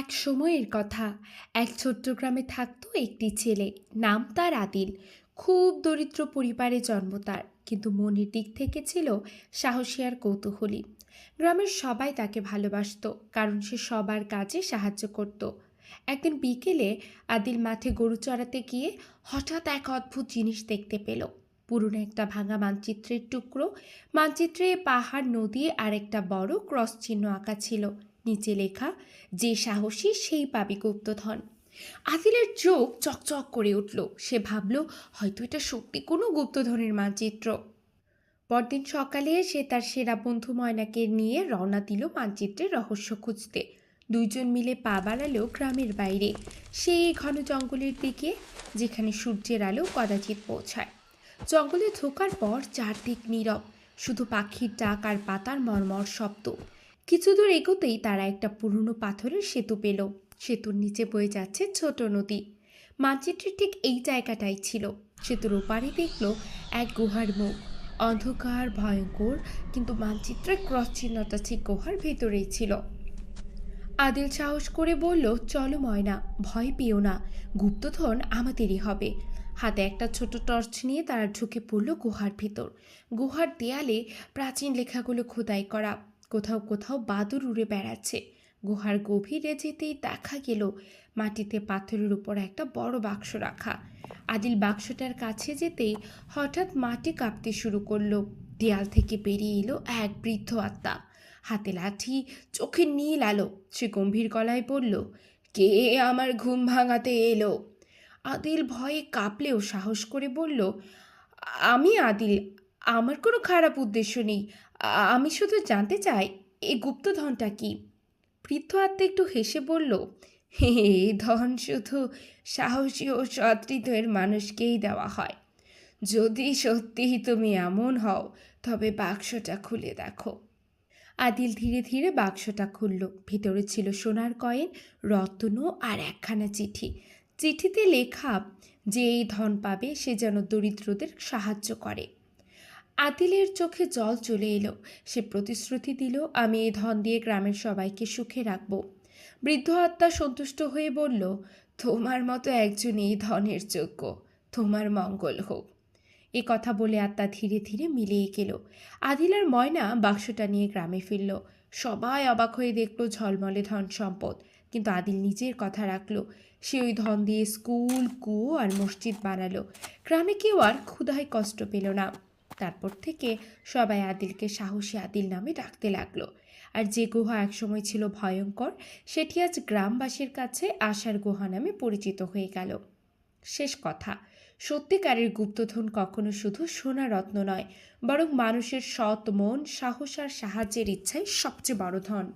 এক সময়ের কথা। এক ছোট্ট গ্রামে থাকতো একটি ছেলে, নাম তার আদিল। খুব দরিদ্র পরিবারে জন্ম তার, কিন্তু মনের দিক থেকে ছিল সাহসী আর কৌতূহলী। গ্রামের সবাই তাকে ভালোবাসতো, কারণ সে সবার কাজে সাহায্য করত। একদিন বিকেলে আদিল মাঠে গরু চড়াতে গিয়ে হঠাৎ এক অদ্ভুত জিনিস দেখতে পেল। পুরনো একটা ভাঙা মানচিত্রের টুকরো। মানচিত্রে পাহাড়, নদী আর একটা বড় ক্রস চিহ্ন আঁকা ছিল। নিচে লেখা, যে সাহসী সেই পাবি গুপ্তধন। আদিলের চোখ চকচক করে উঠল। সে ভাবল, হয়তো এটা সত্যি কোনো গুপ্তধনের মানচিত্র। পরদিন সকালে সে তার সেরা বন্ধু ময়নাকে নিয়ে রওনা দিল মানচিত্রের রহস্য খুঁজতে। দুইজন মিলে পা বাড়ালো গ্রামের বাইরে। সেই ঘন জঙ্গলের দিকে, যেখানে সূর্যের আলো কদাচিৎ পৌঁছায়। জঙ্গলে ঢোকার পর চারদিক নীরব। শুধু পাখির ডাক আর পাতার মর্মর শব্দ। কিছু দূর এগোতেই তারা একটা পুরনো পাথরের সেতু পেল। সেতুর নিচে বয়ে যাচ্ছে ছোট নদী। মানচিত্রের ঠিক এই জায়গাটাই ছিল। সেতুর ওপারে দেখল এক গুহার মুখ। অন্ধকার, ভয়ঙ্কর, কিন্তু মানচিত্রের ক্রস চিহ্নটা ঠিক গুহার ভেতরেই ছিল। আদিল সাহস করে বলল, চলো ময়না, ভয় পেও না। গুপ্তধন আমাদেরই হবে। হাতে একটা ছোট টর্চ নিয়ে তারা ঢুকে পড়ল গুহার ভিতর। গুহার দেয়ালে প্রাচীন লেখাগুলো খোদাই করা। কোথাও কোথাও বাদুর উড়ে বেড়াচ্ছে। গুহার গভীরে যেতেই দেখা গেল মাটিতে পাথরের উপর একটা বড় বাক্স রাখা। আদিল বাক্সটার কাছে যেতেই হঠাৎ মাটি কাঁপতে শুরু করল। দেয়াল থেকে বেরিয়ে এলো এক বৃদ্ধ আত্মা। হাতে লাঠি চোখে নীল আলো। সে গম্ভীর গলায় বলল, কে আমার ঘুম ভাঙাতে এলো? আদিল ভয়ে কাঁপলেও সাহস করে বলল, আমি আদিল আমার কোনো খারাপ উদ্দেশ্য নেই। আমি শুধু জানতে চাই এই গুপ্তধনটা কি? বৃদ্ধ আত্মা একটু হেসে বলল, হে ধন শুধু সাহসী ও সদৃঢ়ের মানুষকেই দেওয়া হয়। যদি সত্যিই তুমি এমন হও, তবে বাক্সটা খুলে দেখো। আদিল ধীরে ধীরে বাক্সটা খুলল। ভিতরে ছিল সোনার কয়েন, রত্ন আর একখানা চিঠি। চিঠিতে লেখা, যে এই ধন পাবে, সে যেন দরিদ্রদের সাহায্য করে। আদিলের চোখে জল চলে এলো। সে প্রতিশ্রুতি দিল, আমি এই ধন দিয়ে গ্রামের সবাইকে সুখে রাখব। বৃদ্ধ আত্মা সন্তুষ্ট হয়ে বলল, তোমার মতো একজন এই ধনের যোগ্য। তোমার মঙ্গল হোক। এ কথা বলে আত্মা ধীরে ধীরে মিলিয়ে গেল। আদিল আর ময়না বাক্সটা নিয়ে গ্রামে ফিরল। সবাই অবাক হয়ে দেখল ঝলমলে ধন সম্পদ। কিন্তু আদিল নিজের কথা রাখল। সে ওই ধন দিয়ে স্কুল, কুয়ো আর মসজিদ বানালো। গ্রামে কেউ আর ক্ষুধায় কষ্ট পেল না। তারপর থেকে সবাই আদিলকে সাহসী আদিল নামে ডাকতে লাগল। আর যে গুহা একসময় ছিল ভয়ঙ্কর, সেটি আজ গ্রামবাসীর কাছে আশার গুহা নামে পরিচিত হয়ে গেল। শেষ কথা, সত্যিকারের গুপ্তধন কখনো শুধু সোনা রত্ন নয়, বরং মানুষের সৎ মন, সাহস আর সাহায্যের ইচ্ছাই সবচেয়ে বড় ধন।